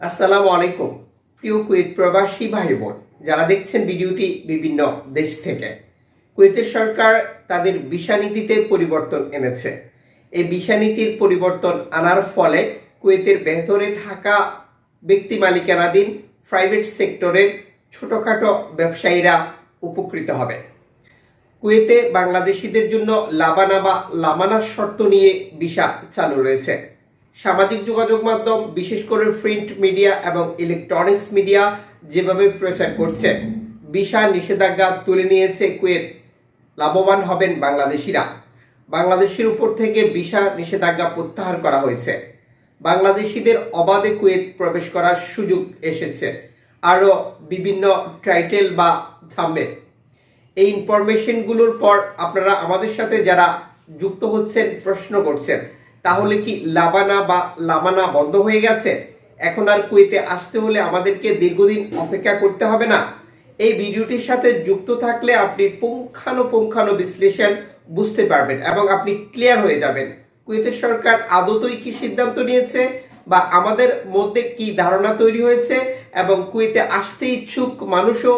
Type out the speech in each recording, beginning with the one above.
আসসালামু আলাইকুম, প্রিয় কুয়েত প্রবাসী ভাই বোন যারা দেখছেন ভিডিওটি বিভিন্ন দেশ থেকে। কুয়েতের সরকার তাদের ভিসা নীতিতে পরিবর্তন এনেছে। এই ভিসা নীতির পরিবর্তন আনার ফলে কুয়েতের ভেতরে থাকা ব্যক্তি মালিকানাধীন প্রাইভেট সেক্টরের ছোটখাটো ব্যবসায়ীরা উপকৃত হবে। কুয়েতে বাংলাদেশিদের জন্য লাবানা বা লামানার শর্ত নিয়ে ভিসা চালু রয়েছে। সামাজিক যোগাযোগ মাধ্যম, বিশেষ করে প্রিন্ট মিডিয়া এবং ইলেকট্রনিক্স মিডিয়া যেভাবে প্রচার করছে, ভিসা নিষেধাজ্ঞা তুলে নিয়েছে কুয়েত। লাভবান হবেন বাংলাদেশিরা। বাংলাদেশের উপর থেকে ভিসা নিষেধাজ্ঞা প্রত্যাহার করা হয়েছে। বাংলাদেশিদের অবাধে কুয়েত প্রবেশ করার সুযোগ এসেছে। আরও বিভিন্ন টাইটেল বা থাম্বেল এই ইনফরমেশনগুলোর পর আপনারা আমাদের সাথে যারা যুক্ত হচ্ছেন, প্রশ্ন করছেন তাহলে কি লাবানা বা লাবানা বন্ধ হয়ে গেছে? এখন আর কুয়েতে আসতে হলে আমাদেরকে দীর্ঘদিন অপেক্ষা করতে হবে না। এই ভিডিওটির সাথে যুক্ত থাকলে আপনি পুঙ্খানুপুঙ্খানু বিশ্লেষণ বুঝতে পারবেন এবং আপনি ক্লিয়ার হয়ে যাবেন। কুয়েতের সরকার আদতই কি সিদ্ধান্ত নিয়েছে বা আমাদের মধ্যে কি ধারণা তৈরি হয়েছে এবং কুয়েতে আসতে ইচ্ছুক মানুষও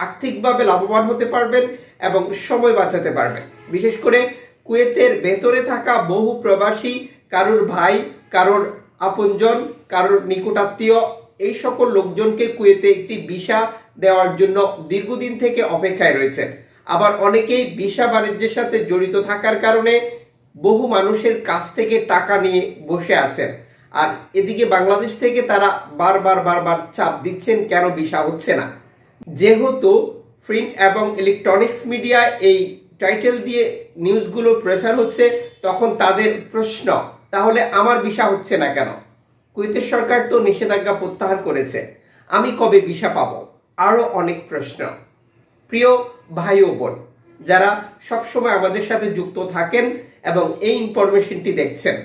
আর্থিকভাবে লাভবান হতে পারবেন এবং সময় বাঁচাতে পারবেন। বিশেষ করে কুয়েতের ভেতরে থাকা বহু প্রবাসী, কারোর ভাই, কারোর আপনজন, কারোর নিকটাত্মীয়, এই সকল লোকজনকে কুয়েতে একটি ভিসা দেওয়ার জন্য দীর্ঘদিন থেকে অপেক্ষায় রয়েছেন। আবার অনেকেই ভিসা বাণিজ্যের সাথে জড়িত থাকার কারণে বহু মানুষের কাছ থেকে টাকা নিয়ে বসে আছেন। আর এদিকে বাংলাদেশ থেকে তারা বারবার বারবার চাপ দিচ্ছেন, কেন ভিসা হচ্ছে না? যেহেতু প্রিন্ট এবং ইলেকট্রনিক্স মিডিয়া এই টাইটেল দিয়ে নিউজগুলো প্রচার হচ্ছে, তখন তাদের প্রশ্ন, তাহলে আমার ভিসা হচ্ছে না কেন? কুয়েতের সরকার তো নিষেধাজ্ঞা প্রত্যাহার করেছে। আমি কবে ভিসা পাবো? আরও অনেক প্রশ্ন। প্রিয় ভাই ও বোন, যারা সবসময় আমাদের সাথে যুক্ত থাকেন এবং এই ইনফরমেশনটি দেখছেন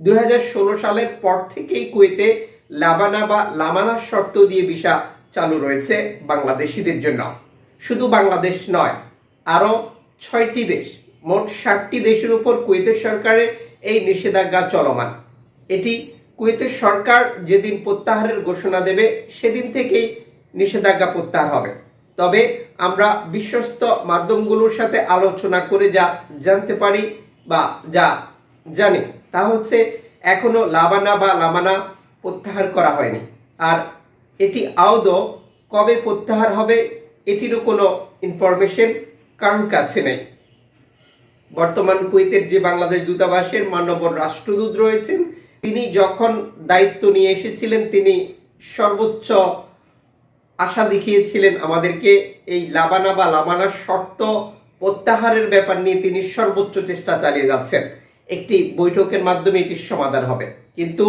দু হাজার ষোলো সালের পর থেকেই কুয়েতে লাবানা বা লামানার শর্ত দিয়ে ভিসা চালু রয়েছে বাংলাদেশিদের জন্য। শুধু বাংলাদেশ নয়, আরও ছয়টি দেশ, মোট ষাটটি দেশের উপর কুয়েতের সরকারের এই নিষেধাজ্ঞা চলমান। এটি কুয়েতের সরকার যেদিন প্রত্যাহারের ঘোষণা দেবে, সেদিন থেকেই নিষেধাজ্ঞা প্রত্যাহার হবে। তবে আমরা বিশ্বস্ত মাধ্যমগুলোর সাথে আলোচনা করে যা জানতে পারি বা যা জানি, তা হচ্ছে এখনও লাবানা বা লামানা প্রত্যাহার করা হয়নি। আর এটি আদৌ কবে প্রত্যাহার হবে, এটিরও কোনো ইনফরমেশন কারোর কাছে নেই। বর্তমান কুয়েতের যে বাংলাদেশ দূতাবাসের মানবর রাষ্ট্রদূত রয়েছেন, তিনি যখন দায়িত্ব নিয়ে এসেছিলেন, তিনি সর্বোচ্চ আশা দেখিয়েছিলেন আমাদেরকে এই লাবানা বা লাবানার শর্ত প্রত্যাহারের ব্যাপার নিয়ে তিনি সর্বোচ্চ চেষ্টা চালিয়ে যাচ্ছেন। একটি বৈঠকের মাধ্যমে এটির সমাধান হবে। কিন্তু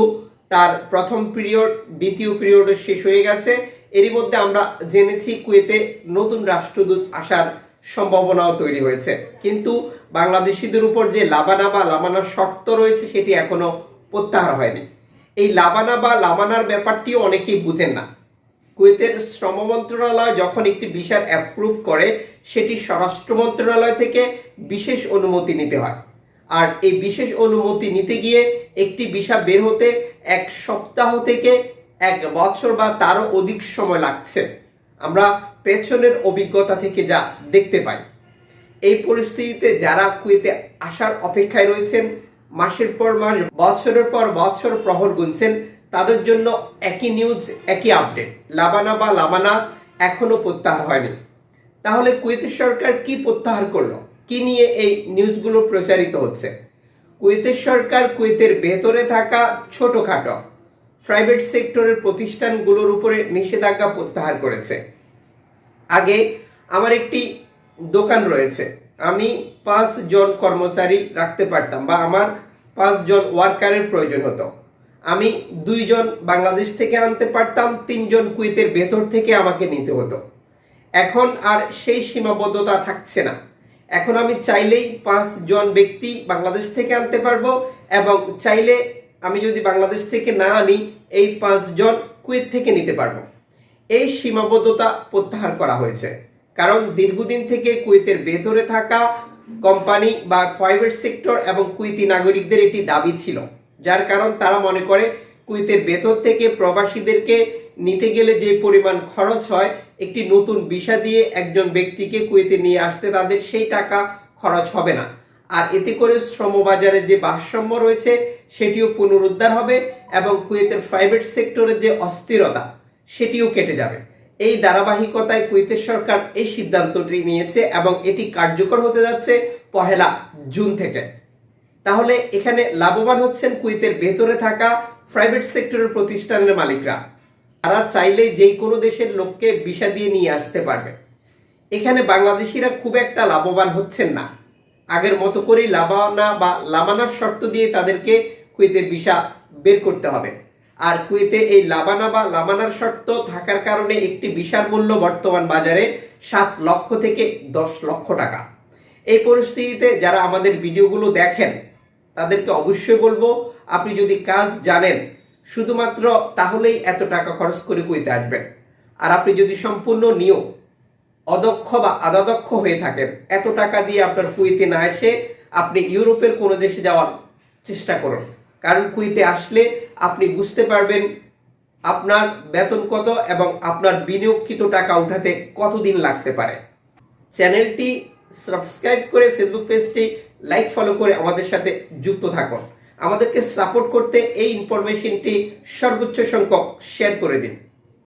তার প্রথম পিরিয়ড, দ্বিতীয় পিরিয়ডও শেষ হয়ে গেছে। এরই মধ্যে আমরা জেনেছি কুয়েতে নতুন রাষ্ট্রদূত আসার সম্ভাবনাও তৈরি হয়েছে। কিন্তু বাংলাদেশিদের উপর যে লাবানা বা লামানার শর্ত রয়েছে, সেটি এখনও প্রত্যাহার হয়নি। এই লাবানা বা লামানার ব্যাপারটিও অনেকেই বুঝেন না। কুয়েতের শ্রম মন্ত্রণালয় যখন একটি ভিসার অ্যাপ্রুভ করে, সেটি স্বরাষ্ট্র মন্ত্রণালয় থেকে বিশেষ অনুমতি নিতে হয়। আর এই বিশেষ অনুমতি নিতে গিয়ে একটি ভিসা বের হতে এক সপ্তাহ থেকে এক বছর বা তারও অধিক সময় লাগছে। আমরা পেছনের অভিজ্ঞতা থেকে যা দেখতে পাই। এই পরিস্থিতিতে যারা কুয়েতে আসার অপেক্ষায় রয়েছেন, মাসের পর মাস, বছরের পর বছর প্রহর গুনছেন, তাদের জন্য একই নিউজ একই আপডেট লাবানা বা লামানা এখনও প্রত্যাহার হয়নি। তাহলে কুয়েতের সরকার কি প্রত্যাহার করল? কি নিয়ে এই নিউজগুলো প্রচারিত হচ্ছে? কুয়েতের সরকার কুয়েতের ভেতরে থাকা ছোটখাটো প্রাইভেট সেক্টরের প্রতিষ্ঠানগুলোর উপরে নিষেধাজ্ঞা প্রত্যাহার করেছে। আগে আমার একটি দোকান রয়েছে। আমি পাঁচ জন কর্মচারী রাখতে পারতাম বা আমার পাঁচজন ওয়ার্কারের প্রয়োজন হতো। আমি দুইজন বাংলাদেশ থেকে আনতে পারতাম তিনজন কুয়েতের ভেতর থেকে আমাকে নিতে হতো। এখন আর সেই সীমাবদ্ধতা থাকছে না। এখন আমি চাইলেই পাঁচজন ব্যক্তি বাংলাদেশ থেকে আনতে পারব এবং চাইলে আমি যদি বাংলাদেশ থেকে না আনি, এই পাঁচজন কুয়েত থেকে নিতে পারব। এই সীমাবদ্ধতা প্রত্যাহার করা হয়েছে। কারণ দীর্ঘদিন থেকে কুয়েতের ভেতরে থাকা কোম্পানি বা প্রাইভেট সেক্টর এবং কুয়েতি নাগরিকদের এটি দাবি ছিল। যার কারণ তারা মনে করে, কুয়েতের ভেতর থেকে প্রবাসীদেরকে নিতে গেলে যে পরিমাণ খরচ হয়, একটি নতুন ভিসা দিয়ে একজন ব্যক্তিকে কুয়েতে নিয়ে আসতে তাদের সেই টাকা খরচ হবে না। আর এতে করে শ্রমবাজারে যে ভারসাম্য রয়েছে, সেটিও পুনরুদ্ধার হবে এবং কুয়েতের প্রাইভেট সেক্টরের যে অস্থিরতা সেটিও কেটে যাবে। এই ধারাবাহিকতায় কুয়েতের সরকার এই সিদ্ধান্তটি নিয়েছে এবং এটি কার্যকর হতে যাচ্ছে পহেলা জুন থেকে। তাহলে এখানে লাভবান হচ্ছেন কুয়েতের ভেতরে থাকা প্রাইভেট সেক্টরের প্রতিষ্ঠানের মালিকরা। তারা চাইলে যেই কোনো দেশের লোককে ভিসা দিয়ে নিয়ে আসতে পারবে। এখানে বাংলাদেশিরা খুব একটা লাভবান হচ্ছেন না। আগের মতো করেই লাভানা বা লামানার শর্ত দিয়ে তাদেরকে কুয়েতের ভিসা বের করতে হবে। আর কুয়েতে এই লাবানা বা লাবানার শর্ত থাকার কারণে একটি বিশাল মূল্য বর্তমান বাজারে সাত লক্ষ থেকে দশ লক্ষ টাকা। এই পরিস্থিতিতে যারা আমাদের ভিডিওগুলো দেখেন, তাদেরকে অবশ্যই বলব, আপনি যদি কাজ জানেন, শুধুমাত্র তাহলেই এত টাকা খরচ করে কুয়েতে আসবেন। আর আপনি যদি সম্পূর্ণ নিয়োগ, অদক্ষ বা আদাদক্ষ হয়ে থাকেন, এত টাকা দিয়ে আপনার কুয়েতে না এসে আপনি ইউরোপের কোনো দেশে যাওয়ার চেষ্টা করুন। কারণ কুয়েতে আসলে আপনি বুঝতে পারবেন আপনার বেতন কত এবং আপনার বিনিয়োগকৃত টাকা উঠাতে কতদিন লাগতে পারে। চ্যানেলটি সাবস্ক্রাইব করে ফেসবুক পেজটি লাইক, ফলো করে আমাদের সাথে যুক্ত থাকুন। আমাদেরকে সাপোর্ট করতে এই ইনফরমেশনটি সর্বোচ্চ সংখ্যক শেয়ার করে দিন।